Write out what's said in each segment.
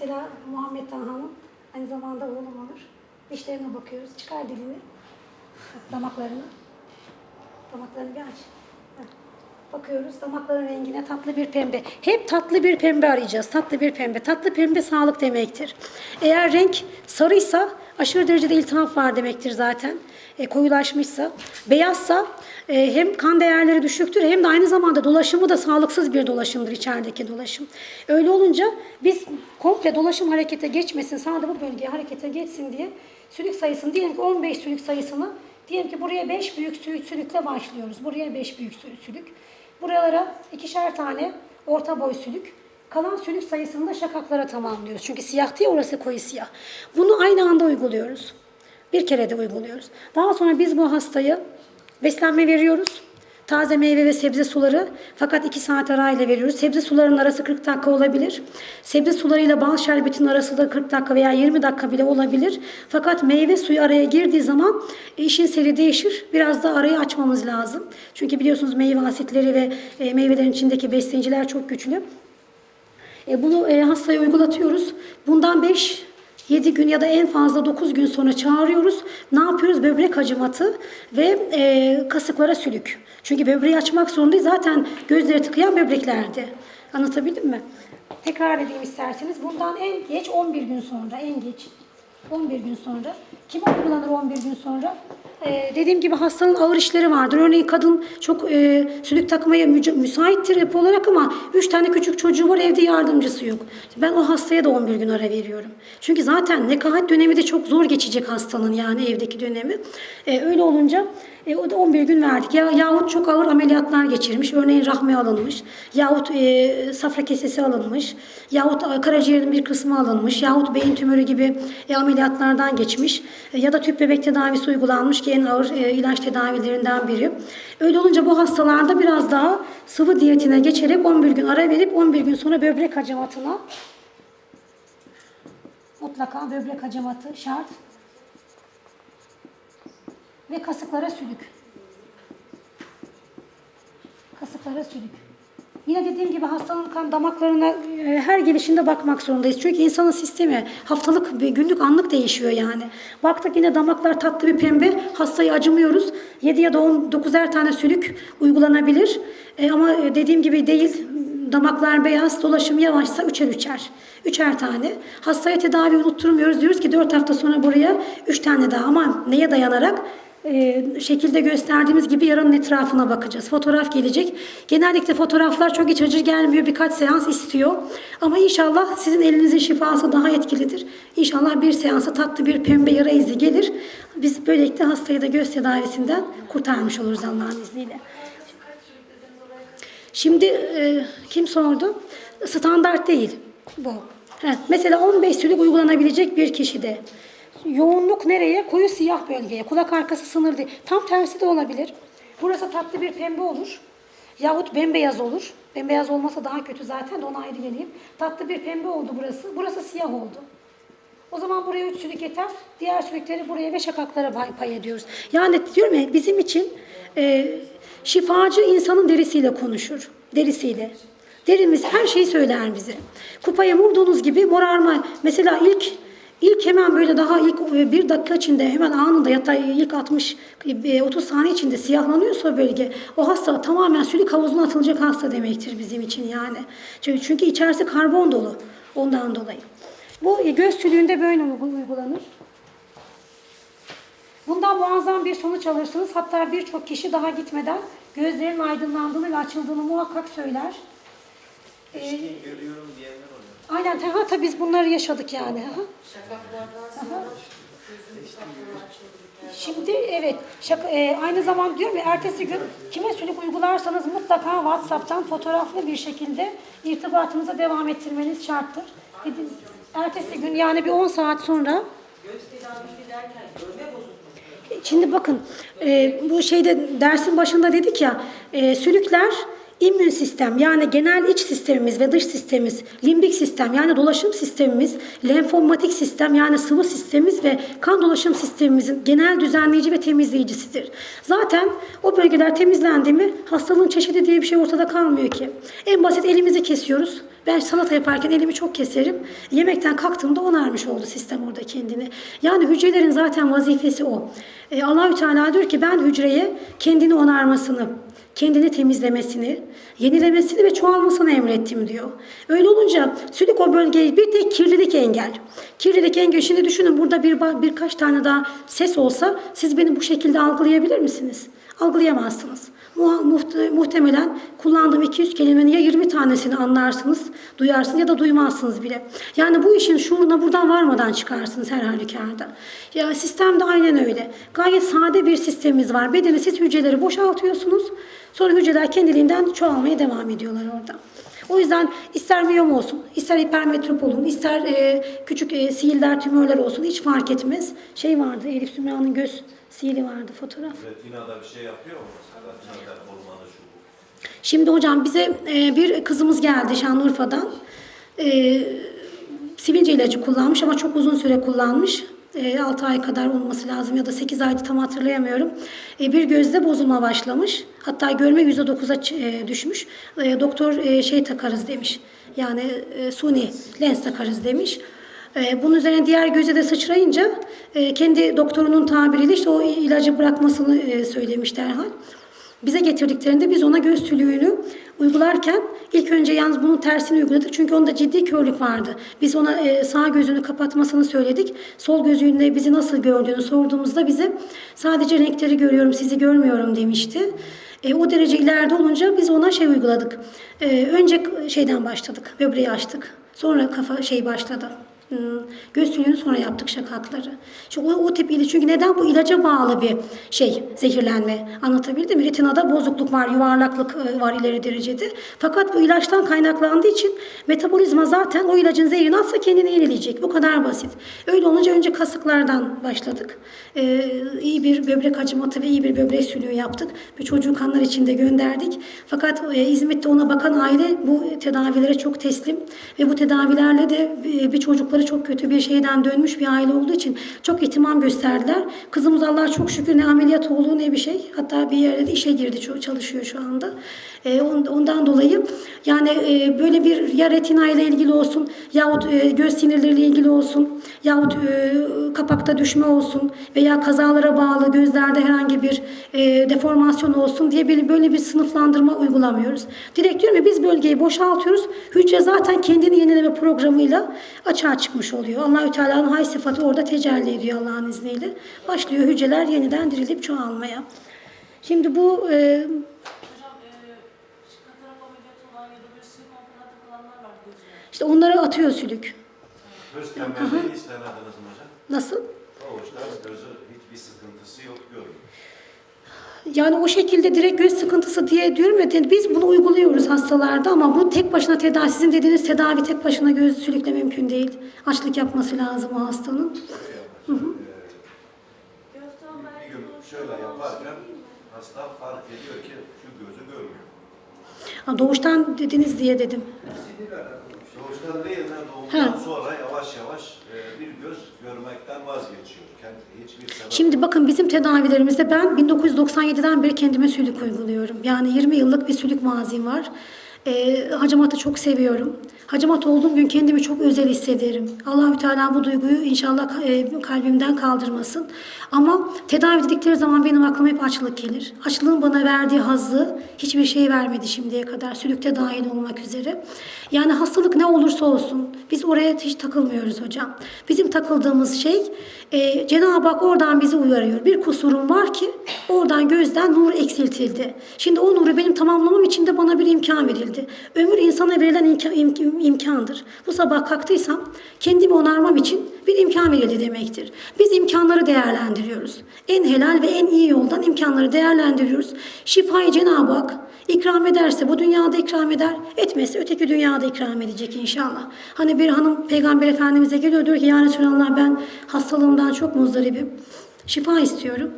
mesela Muhammed Tanhan'ın aynı zamanda oğlum olur. Dişlerine bakıyoruz. Çıkar dilini. Damaklarını. Damaklarını bir aç. Bakıyoruz damakların rengine tatlı bir pembe. Hep tatlı bir pembe arayacağız. Tatlı bir pembe. Tatlı pembe sağlık demektir. Eğer renk sarıysa aşırı derecede iltihap var demektir zaten. E, koyulaşmışsa. Beyazsa e, hem kan değerleri düşüktür hem de aynı zamanda dolaşımı da sağlıksız bir dolaşımdır içerideki dolaşım. Öyle olunca biz komple dolaşım harekete geçmesin, sağda bu bölgeye harekete geçsin diye sülük sayısını diyelim ki 15 sülük sayısını diyelim ki buraya 5 büyük sülük, sülükle başlıyoruz. Buraya 5 büyük sülük. Buralara ikişer tane orta boy sülük. Kalan sülük sayısını da şakaklara tamamlıyoruz. Çünkü siyah diye orası koyu siyah. Bunu aynı anda uyguluyoruz. Bir kere de uyguluyoruz. Daha sonra biz bu hastayı beslenme veriyoruz. Taze meyve ve sebze suları fakat 2 saat arayla veriyoruz. Sebze sularının arası 40 dakika olabilir. Sebze sularıyla bal şerbetinin arası da 40 dakika veya 20 dakika bile olabilir. Fakat meyve suyu araya girdiği zaman işin seri değişir. Biraz da arayı açmamız lazım. Çünkü biliyorsunuz meyve asitleri ve e, meyvelerin içindeki besleyiciler çok güçlü. E, bunu e, hastaya uygulatıyoruz. Bundan 5 7 gün ya da en fazla 9 gün sonra çağırıyoruz. Ne yapıyoruz? Böbrek acımatı ve e, kasıklara sülük. Çünkü böbreği açmak zorundayız. Zaten gözleri tıkayan böbreklerdi. Anlatabildim mi? Tekrar edeyim isterseniz. Bundan en geç 11 gün sonra, en geç 11 gün sonra. Kime uygulanır 11 gün sonra? Ee, dediğim gibi hastanın ağır işleri vardır. Örneğin kadın çok e, sülük takmaya müsaittir hep olarak ama 3 tane küçük çocuğu var evde yardımcısı yok. Ben o hastaya da 11 gün ara veriyorum. Çünkü zaten nekahat dönemi de çok zor geçecek hastanın yani evdeki dönemi. Ee, öyle olunca e, o da 11 gün verdik. Ya, yahut çok ağır ameliyatlar geçirmiş. Örneğin rahmi alınmış. Yahut e, safra kesesi alınmış. Yahut karaciğerin bir kısmı alınmış. Yahut beyin tümörü gibi e, ameliyatlardan geçmiş. E, ya da tüp bebek tedavisi uygulanmış ki en ağır e, ilaç tedavilerinden biri. Öyle olunca bu hastalarda biraz daha sıvı diyetine geçerek 11 gün ara verip 11 gün sonra böbrek hacamatına mutlaka böbrek hacamatı şart ve kasıklara sülük. Kasıklara sülük. Yine dediğim gibi hastanın kan damaklarına e, her gelişinde bakmak zorundayız. Çünkü insanın sistemi haftalık, günlük, anlık değişiyor yani. Baktık yine damaklar tatlı bir pembe, hastayı acımıyoruz. 7 ya da 9'er tane sülük uygulanabilir. E, ama e, dediğim gibi değil, damaklar beyaz, dolaşım yavaşsa üçer üçer. Üçer tane. Hastaya tedavi unutturmuyoruz. Diyoruz ki 4 hafta sonra buraya 3 tane daha ama neye dayanarak? Ee, şekilde gösterdiğimiz gibi yaranın etrafına bakacağız. Fotoğraf gelecek. Genellikle fotoğraflar çok iç acı gelmiyor. Birkaç seans istiyor. Ama inşallah sizin elinizin şifası daha etkilidir. İnşallah bir seansa tatlı bir pembe yara izi gelir. Biz böylelikle hastayı da göz tedavisinden kurtarmış oluruz Allah'ın izniyle. Şimdi e, kim sordu? Standart değil bu. He, mesela 15 sülük uygulanabilecek bir kişide. Yoğunluk nereye? Koyu siyah bölgeye. Kulak arkası sınır değil. Tam tersi de olabilir. Burası tatlı bir pembe olur. Yahut bembeyaz olur. Bembeyaz olmasa daha kötü zaten de ona ayrı geleyim. Tatlı bir pembe oldu burası. Burası siyah oldu. O zaman buraya üç sülük yeter. Diğer sülükleri buraya ve şakaklara pay, pay ediyoruz. Yani diyorum ya bizim için e, şifacı insanın derisiyle konuşur. Derisiyle. Derimiz her şeyi söyler bize. Kupaya vurduğunuz gibi morarma. Mesela ilk ilk hemen böyle daha ilk e, bir dakika içinde hemen anında ya da ilk 60 e, 30 saniye içinde siyahlanıyorsa bölge o hasta tamamen sülük havuzuna atılacak hasta demektir bizim için yani. Çünkü, çünkü içerisi karbon dolu ondan dolayı. Bu e, göz sülüğünde böyle uygulanır. Bundan muazzam bir sonuç alırsınız. Hatta birçok kişi daha gitmeden gözlerinin aydınlandığını ve açıldığını muhakkak söyler. Ee, Görüyorum diyenler. Aynen ha, tabii biz bunları yaşadık yani. Ha. Şakaklardan sonra gözümün kapıları açıldı. Şimdi evet şaka, e, aynı zamanda diyorum ya ertesi gün kime sülük uygularsanız mutlaka WhatsApp'tan fotoğraflı bir şekilde irtibatınıza devam ettirmeniz şarttır. Dediğim- Ertesi gün yani bir 10 saat sonra. Şimdi bakın e, bu şeyde dersin başında dedik ya e, sülükler immün sistem yani genel iç sistemimiz ve dış sistemimiz, limbik sistem yani dolaşım sistemimiz, lenfomatik sistem yani sıvı sistemimiz ve kan dolaşım sistemimizin genel düzenleyici ve temizleyicisidir. Zaten o bölgeler temizlendi mi hastalığın çeşidi diye bir şey ortada kalmıyor ki. En basit elimizi kesiyoruz. Ben salata yaparken elimi çok keserim. Yemekten kalktığımda onarmış oldu sistem orada kendini. Yani hücrelerin zaten vazifesi o. E, Allahü Teala diyor ki ben hücreye kendini onarmasını, kendini temizlemesini, yenilemesini ve çoğalmasını emrettim diyor. Öyle olunca sülük o bölgeyi bir tek kirlilik engel. Kirlilik engel. Şimdi düşünün burada bir birkaç tane daha ses olsa siz beni bu şekilde algılayabilir misiniz? Algılayamazsınız. Mu- muhte- muhtemelen kullandığım 200 kelimenin ya 20 tanesini anlarsınız, duyarsınız ya da duymazsınız bile. Yani bu işin şuuruna buradan varmadan çıkarsınız her halükarda. Ya sistem de aynen öyle. Gayet sade bir sistemimiz var. Bedeni siz hücreleri boşaltıyorsunuz. Sonra hücreler kendiliğinden çoğalmaya devam ediyorlar orada. O yüzden ister miyom olsun, ister hipermetrop olun, ister e, küçük e, sihirler, tümörler olsun hiç fark etmez. Şey vardı, Elif Sümra'nın göz sihiri vardı fotoğraf. Retinada bir şey yapıyor mu? Retinada şu. Şimdi hocam bize e, bir kızımız geldi Şanlıurfa'dan. E, sivilce ilacı kullanmış ama çok uzun süre kullanmış. 6 ay kadar olması lazım ya da 8 aydı tam hatırlayamıyorum. E, bir gözde bozulma başlamış. Hatta görme %9'a ç- e, düşmüş. E, doktor e, şey takarız demiş. Yani e, suni lens takarız demiş. E, bunun üzerine diğer göze de sıçrayınca e, kendi doktorunun tabiriyle işte o ilacı bırakmasını e, söylemiş derhal. Bize getirdiklerinde biz ona göz tülüğünü uygularken ilk önce yalnız bunun tersini uyguladık. Çünkü onda ciddi körlük vardı. Biz ona e, sağ gözünü kapatmasını söyledik. Sol gözünde bizi nasıl gördüğünü sorduğumuzda bize sadece renkleri görüyorum, sizi görmüyorum demişti. E, o derece ileride olunca biz ona şey uyguladık. E, önce şeyden başladık, böbreği açtık. Sonra kafa şey başladı. Göz tülüğünü sonra yaptık şakakları. Çünkü o, o tip ilaç. Çünkü neden bu ilaca bağlı bir şey zehirlenme? Anlatabildim mi? Retinada bozukluk var, yuvarlaklık e, var ileri derecede. Fakat bu ilaçtan kaynaklandığı için metabolizma zaten o ilacın zehrini atsa kendini yenileyecek. Bu kadar basit. Öyle olunca önce kasıklardan başladık. Ee, iyi bir böbrek acımatı ve iyi bir böbrek sülüğü yaptık. Bir çocuğu kanlar içinde gönderdik. Fakat e, hizmette ona bakan aile bu tedavilere çok teslim ve bu tedavilerle de e, bir çocukları çok kötü bir şeyden dönmüş bir aile olduğu için çok ihtimam gösterdiler. Kızımız Allah'a çok şükür ne ameliyat oldu ne bir şey. Hatta bir yerde de işe girdi, çalışıyor şu anda. E, on- ondan dolayı yani e, böyle bir ya retina ile ilgili olsun yahut e, göz sinirleriyle ilgili olsun yahut e, kapakta düşme olsun veya kazalara bağlı gözlerde herhangi bir e, deformasyon olsun diye bir, böyle bir sınıflandırma uygulamıyoruz. Direkt diyorum ya biz bölgeyi boşaltıyoruz. Hücre zaten kendini yenileme programıyla açığa çıkmış oluyor. Allahü Teala'nın hay sıfatı orada tecelli ediyor Allah'ın izniyle. Başlıyor hücreler yeniden dirilip çoğalmaya. Şimdi bu e, işte onları atıyor sülük. Göz tembelliği hiç denediniz mi hocam? Nasıl? Doğuştan gözü hiçbir sıkıntısı yok görmüyor. Yani o şekilde direkt göz sıkıntısı diye diyorum ya biz bunu uyguluyoruz hastalarda ama bu tek başına tedavi sizin dediğiniz tedavi tek başına göz sülükle mümkün değil. Açlık yapması lazım o hastanın. Bir gün şöyle yaparken hasta fark ediyor ki şu gözü görmüyor. Ha, doğuştan dediniz diye dedim. Değil de doğumdan Ha. sonra yavaş yavaş e, bir göz görmekten vazgeçiyor. Kendi hiçbir sebep Şimdi bakın bizim tedavilerimizde ben 1997'den beri kendime sülük uyguluyorum. Yani 20 yıllık bir sülük mazim var. Ee, hacamatı çok seviyorum. Hacamat olduğum gün kendimi çok özel hissederim. Allahü Teala bu duyguyu inşallah e, kalbimden kaldırmasın. Ama tedavi dedikleri zaman benim aklıma hep açlık gelir. Açlığın bana verdiği hazzı hiçbir şey vermedi şimdiye kadar. Sülükte dahil olmak üzere. Yani hastalık ne olursa olsun biz oraya hiç takılmıyoruz hocam. Bizim takıldığımız şey e, Cenab-ı Hak oradan bizi uyarıyor. Bir kusurum var ki oradan gözden nur eksiltildi. Şimdi o nuru benim tamamlamam için de bana bir imkan verildi. Ömür insana verilen imka- im- imkandır. Bu sabah kalktıysam kendimi onarmam için bir imkan verildi demektir. Biz imkanları değerlendiriyoruz. En helal ve en iyi yoldan imkanları değerlendiriyoruz. Şifayı Cenab-ı Hak ikram ederse bu dünyada ikram eder, etmezse öteki dünyada ikram edecek inşallah. Hani bir hanım Peygamber Efendimiz'e geliyor diyor ki ya Resulallah ben hastalığımdan çok muzdaribim. Şifa istiyorum.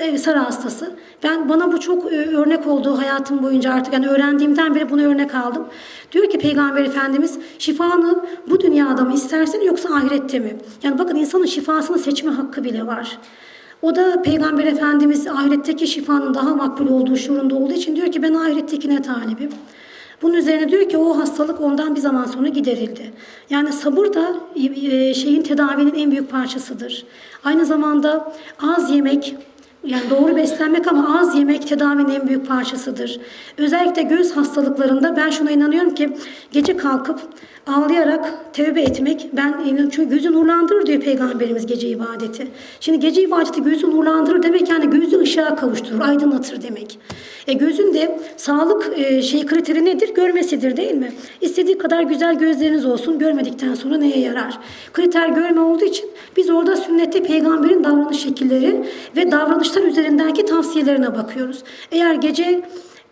Evet, sarı hastası. Ben bana bu çok e, örnek oldu hayatım boyunca artık yani öğrendiğimden beri bunu örnek aldım. Diyor ki Peygamber Efendimiz şifanı bu dünyada mı istersin yoksa ahirette mi? Yani bakın insanın şifasını seçme hakkı bile var. O da Peygamber Efendimiz ahiretteki şifanın daha makbul olduğu şuurunda olduğu için diyor ki ben ahirettekine talibim. Bunun üzerine diyor ki o hastalık ondan bir zaman sonra giderildi. Yani sabır da e, şeyin tedavinin en büyük parçasıdır. Aynı zamanda az yemek, yani doğru beslenmek ama az yemek tedavinin en büyük parçasıdır. Özellikle göz hastalıklarında ben şuna inanıyorum ki gece kalkıp ağlayarak tövbe etmek ben inanıyorum çünkü gözü nurlandırır diyor peygamberimiz gece ibadeti. Şimdi gece ibadeti gözü nurlandırır demek yani gözü ışığa kavuşturur, aydınlatır demek. E gözün de sağlık e, şey kriteri nedir? Görmesidir değil mi? İstediği kadar güzel gözleriniz olsun görmedikten sonra neye yarar? Kriter görme olduğu için biz orada sünnette peygamberin davranış şekilleri ve davranışlar üzerindeki tavsiyelerine bakıyoruz. Eğer gece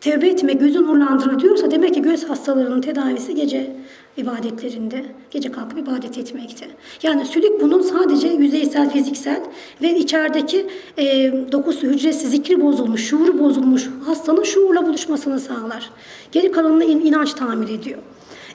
tevbe etmek gözü nurlandırır diyorsa demek ki göz hastalarının tedavisi gece ibadetlerinde, gece kalkıp ibadet etmekte. Yani sülük bunun sadece yüzeysel, fiziksel ve içerideki e, dokusu, hücresi, zikri bozulmuş, şuuru bozulmuş hastanın şuurla buluşmasını sağlar. Geri kalanını in- inanç tamir ediyor.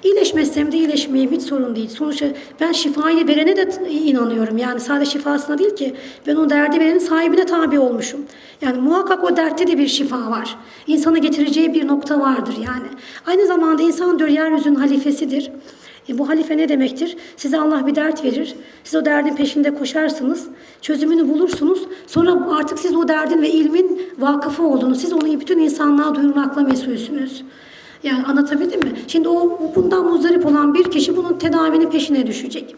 İyileşmezsem de iyileşmeyeyim hiç sorun değil. Sonuçta ben şifayı verene de inanıyorum. Yani sadece şifasına değil ki ben o derdi verenin sahibine tabi olmuşum. Yani muhakkak o dertte de bir şifa var. İnsana getireceği bir nokta vardır yani. Aynı zamanda insan diyor yeryüzünün halifesidir. E bu halife ne demektir? Size Allah bir dert verir. Siz o derdin peşinde koşarsınız. Çözümünü bulursunuz. Sonra artık siz o derdin ve ilmin vakıfı olduğunu, siz onu bütün insanlığa duyurmakla mesulsünüz. Yani anlatabildim mi? Şimdi o bundan muzdarip olan bir kişi bunun tedavinin peşine düşecek.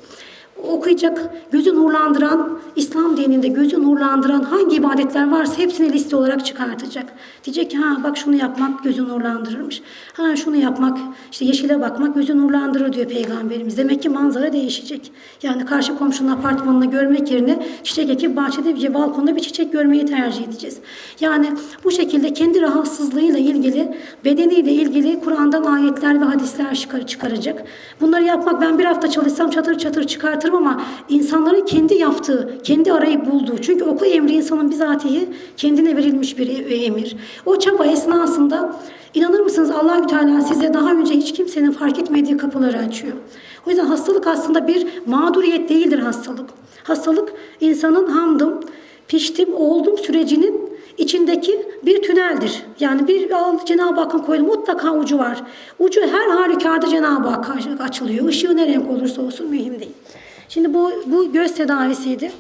Okuyacak, gözü nurlandıran, İslam dininde gözü nurlandıran hangi ibadetler varsa hepsini liste olarak çıkartacak. Diyecek ki ha bak şunu yapmak gözü nurlandırırmış. Ha şunu yapmak, işte yeşile bakmak gözü nurlandırır diyor Peygamberimiz. Demek ki manzara değişecek. Yani karşı komşunun apartmanını görmek yerine çiçek ekip bahçede bir balkonda bir çiçek görmeyi tercih edeceğiz. Yani bu şekilde kendi rahatsızlığıyla ilgili, bedeniyle ilgili Kur'an'dan ayetler ve hadisler çıkar, çıkaracak. Bunları yapmak ben bir hafta çalışsam çatır çatır çıkartırım ama insanların kendi yaptığı, kendi arayıp bulduğu. Çünkü oku emri insanın bizatihi kendine verilmiş bir e- emir. O çaba esnasında inanır mısınız Allahü Teala size daha önce hiç kimsenin fark etmediği kapıları açıyor. O yüzden hastalık aslında bir mağduriyet değildir hastalık. Hastalık insanın hamdım, piştim, oldum sürecinin içindeki bir tüneldir. Yani bir Cenab-ı Hakk'ın koyduğu mutlaka ucu var. Ucu her halükarda Cenab-ı Hakk'a açılıyor. Işığı ne renk olursa olsun mühim değil. Şimdi bu, bu göz tedavisiydi.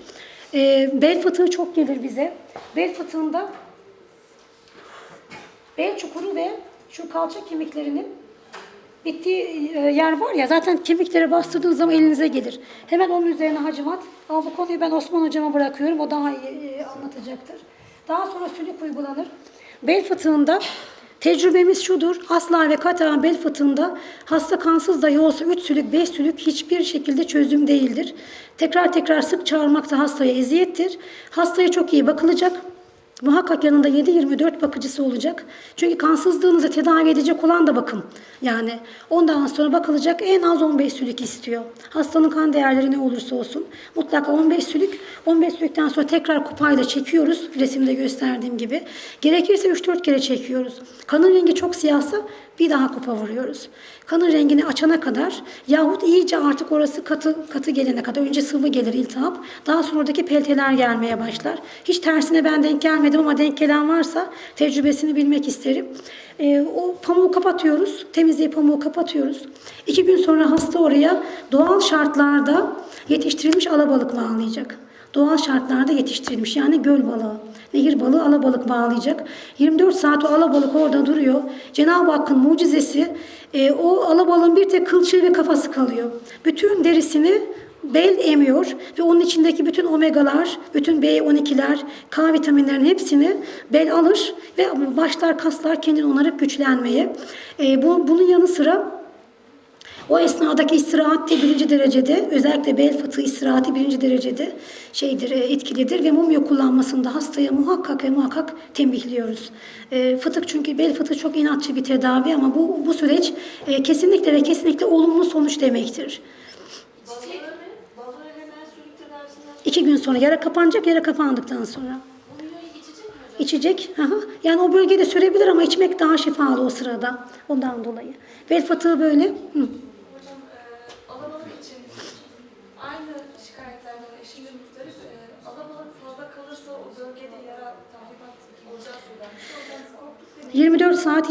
Ee, bel fıtığı çok gelir bize. Bel fıtığında bel çukuru ve şu kalça kemiklerinin bittiği e, yer var ya zaten kemiklere bastırdığınız zaman elinize gelir. Hemen onun üzerine hacimat. Ama bu konuyu ben Osman hocama bırakıyorum. O daha iyi e, anlatacaktır. Daha sonra sülük uygulanır. Bel fıtığında tecrübemiz şudur. Asla ve kata bel fıtığında hasta kansız dahi olsa 3 sülük 5 sülük hiçbir şekilde çözüm değildir. Tekrar tekrar sık çağırmak da hastaya eziyettir. Hastaya çok iyi bakılacak. Muhakkak yanında 7-24 bakıcısı olacak. Çünkü kansızlığınızı tedavi edecek olan da bakım. Yani ondan sonra bakılacak en az 15 sülük istiyor. Hastanın kan değerleri ne olursa olsun. Mutlaka 15 sülük. 15 sülükten sonra tekrar kupayla çekiyoruz. Resimde gösterdiğim gibi. Gerekirse 3-4 kere çekiyoruz. Kanın rengi çok siyahsa bir daha kupa vuruyoruz. Kanın rengini açana kadar yahut iyice artık orası katı katı gelene kadar önce sıvı gelir iltihap. Daha sonra oradaki pelteler gelmeye başlar. Hiç tersine ben denk gelmedim ama denk gelen varsa tecrübesini bilmek isterim. Ee, o pamuğu kapatıyoruz. Temizleyip pamuğu kapatıyoruz. İki gün sonra hasta oraya doğal şartlarda yetiştirilmiş alabalık bağlayacak. Doğal şartlarda yetiştirilmiş yani göl balığı, nehir balığı, alabalık bağlayacak. 24 saat o alabalık orada duruyor. Cenab-ı Hakk'ın mucizesi e, o alabalığın bir tek kılçığı ve kafası kalıyor. Bütün derisini bel emiyor ve onun içindeki bütün omegalar, bütün B12'ler, K vitaminlerin hepsini bel alır ve başlar kaslar kendini onarıp güçlenmeye. E, bu, bunun yanı sıra o esnadaki istirahat de birinci derecede, özellikle bel fıtığı istirahati birinci derecede şeydir, e, etkilidir ve mumya kullanmasında hastaya muhakkak ve muhakkak tembihliyoruz. E, fıtık çünkü bel fıtığı çok inatçı bir tedavi ama bu bu süreç e, kesinlikle ve kesinlikle olumlu sonuç demektir. İki gün sonra yara kapanacak, yara kapandıktan sonra. içecek hı. Yani o bölgede sürebilir ama içmek daha şifalı o sırada. Ondan dolayı. Bel fıtığı böyle. Hı. የሚደርስ ሰዓት